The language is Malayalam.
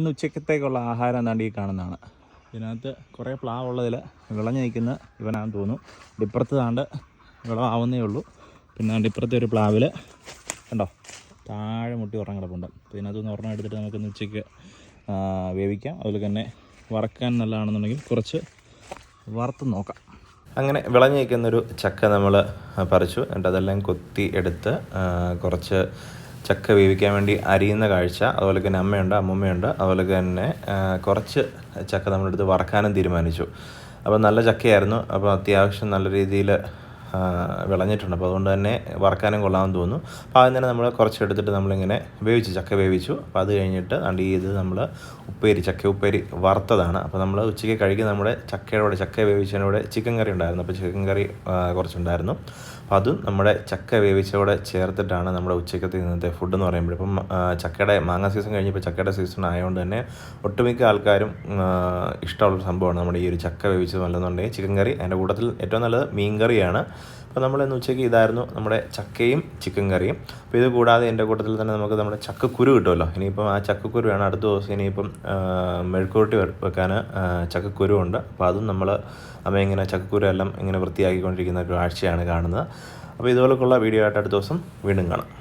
ഇന്ന് ഉച്ചക്കത്തേക്കുള്ള ആഹാരം എന്താണ്ട് ഈ കാണുന്നതാണ്. ഇതിനകത്ത് കുറേ പ്ലാവ് ഉള്ളതിൽ വിളഞ്ഞു നിൽക്കുന്ന ഇവനാണെന്ന് തോന്നുന്നു. ഇപ്പുറത്ത് താണ്ട് വിളവാവുന്നേ ഉള്ളൂ. പിന്നെ ഇപ്പുറത്തെ ഒരു പ്ലാവിൽ കണ്ടോ? താഴെ മുട്ടി ഉറങ്ങ കിടപ്പുണ്ട്. അപ്പോൾ ഇതിനകത്ത് നിന്ന് ഒരെണ്ണം എടുത്തിട്ട് നമുക്കിന്ന് ഉച്ചയ്ക്ക് വേവിക്കാം. അതുപോലെ തന്നെ വറക്കാൻ നല്ലതാണെന്നുണ്ടെങ്കിൽ കുറച്ച് വറുത്ത് നോക്കാം. അങ്ങനെ വിളഞ്ഞു നിൽക്കുന്നൊരു ചക്ക നമ്മൾ പറിച്ചു. എന്നിട്ട് അതെല്ലാം കൊത്തി എടുത്ത് കുറച്ച് ചക്ക വേവിക്കാൻ വേണ്ടി അരിയുന്ന കാഴ്ച അതുപോലെ തന്നെ അമ്മയുണ്ട് അമ്മൂമ്മയുണ്ട് അതുപോലെ തന്നെ കുറച്ച് ചക്ക നമ്മളെടുത്ത് വറക്കാനും തീരുമാനിച്ചു. അപ്പോൾ നല്ല ചക്കയായിരുന്നു. അപ്പോൾ അത്യാവശ്യം നല്ല രീതിയിൽ വിളഞ്ഞിട്ടുണ്ട്. അപ്പോൾ അതുകൊണ്ട് തന്നെ വറക്കാനും കൊള്ളാമെന്ന് തോന്നുന്നു. അപ്പോൾ ആദ്യം തന്നെ നമ്മൾ കുറച്ച് എടുത്തിട്ട് നമ്മളിങ്ങനെ വേവിച്ചു ചക്ക വേവിച്ചു. അപ്പോൾ അത് കഴിഞ്ഞിട്ട് അണ്ട് ഇത് നമ്മൾ ഉപ്പേരി ചക്ക ഉപ്പേരി വറുത്തതാണ്. അപ്പോൾ നമ്മൾ ഉച്ചയ്ക്ക് കഴിക്കുന്ന നമ്മുടെ ചക്കയുടെ കൂടെ ചക്ക വേവിച്ചതിന്റെ ചിക്കൻ കറി ഉണ്ടായിരുന്നു. അപ്പോൾ ചിക്കൻ കറി കുറച്ചുണ്ടായിരുന്നു. അപ്പോൾ അതും നമ്മുടെ ചക്ക വേവിച്ചതോടെ ചേർത്തിട്ടാണ് നമ്മുടെ ഉച്ചക്കത്തെ ഇന്നത്തെ ഫുഡ് എന്ന് പറയുമ്പോൾ ഇപ്പം ചക്കയുടെ മാങ്ങ സീസൺ കഴിഞ്ഞപ്പോൾ ചക്കയുടെ സീസൺ ആയതുകൊണ്ട് തന്നെ ഒട്ടുമിക്ക ആൾക്കാരും ഇഷ്ടമുള്ള സംഭവമാണ്. നമ്മുടെ ഈ ഒരു ചക്ക വേവിച്ചത് നല്ലതെന്നുണ്ടെങ്കിൽ ചിക്കൻ കറി അതിന്റെ കൂട്ടത്തിൽ ഏറ്റവും നല്ലത് മീൻ കറിയാണ് അപ്പോൾ നമ്മൾ ഇന്ന് ഉച്ചയ്ക്ക് ഇതായിരുന്നു നമ്മുടെ ചക്കയും ചിക്കൻ കറിയും. അപ്പോൾ ഇത് കൂടാതെ എന്റെ കൂട്ടത്തിൽ തന്നെ നമുക്ക് നമ്മുടെ ചക്കക്കുരു കിട്ടുമല്ലോ. ഇനിയിപ്പം ആ ചക്കക്കുരു വേണം. അടുത്ത ദിവസം ഇനിയിപ്പം മെഴുക്കുരുട്ടി വെക്കാൻ ചക്കക്കുരു ഉണ്ട്. അപ്പോൾ അതും നമ്മൾ അമ്മ ഇങ്ങനെ ചക്കക്കുരു എല്ലാം ഇങ്ങനെ വൃത്തിയാക്കിക്കൊണ്ടിരിക്കുന്ന ഒരു കാഴ്ചയാണ് കാണുന്നത്. അപ്പോൾ ഇതുപോലൊക്കെയുള്ള വീഡിയോ ആയിട്ട് അടുത്ത ദിവസം വീണ്ടും കാണാം.